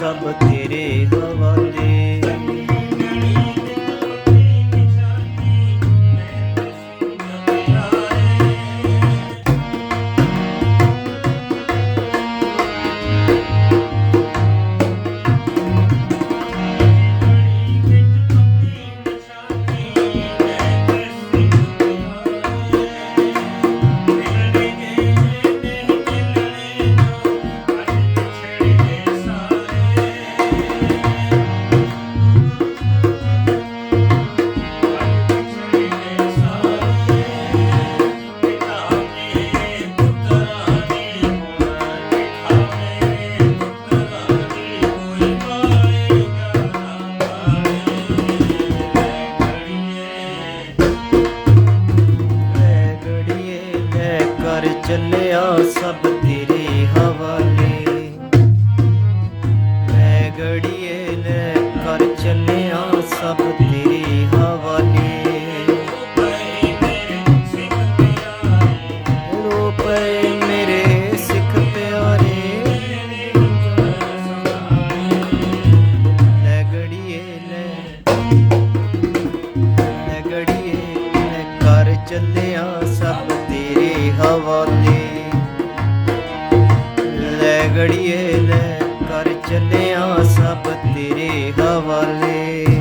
ਸਭ ਤੇਰੇ ਹਵਾਲੇ ਚੱਲਿਆ ਸਭ ਤੇਰੇ ਹਵਾਲੇ। ਲੈ ਗੜੀਏ ਲੈ ਕਰ ਚੱਲਿਆ ਸਭ ਤੇਰੇ ਹਵਾਲੇ। ਰੋ ਪਏ ਮੇਰੇ ਸਿੱਖ ਪਿਆਰੇ। ਲੈ ਗੜੀਏ ਲੈ ਲੈ ਗੜੀਏ ਲੈ ਕਰ ਚੱਲਿਆ ਸਭ ਤੇਰੇ ਹਵਾਲੇ। ਗੜੀਏ ਲੈ ਕਰ ਚੱਲਿਆ ਸਭ ਤੇਰੇ ਹਵਾਲੇ।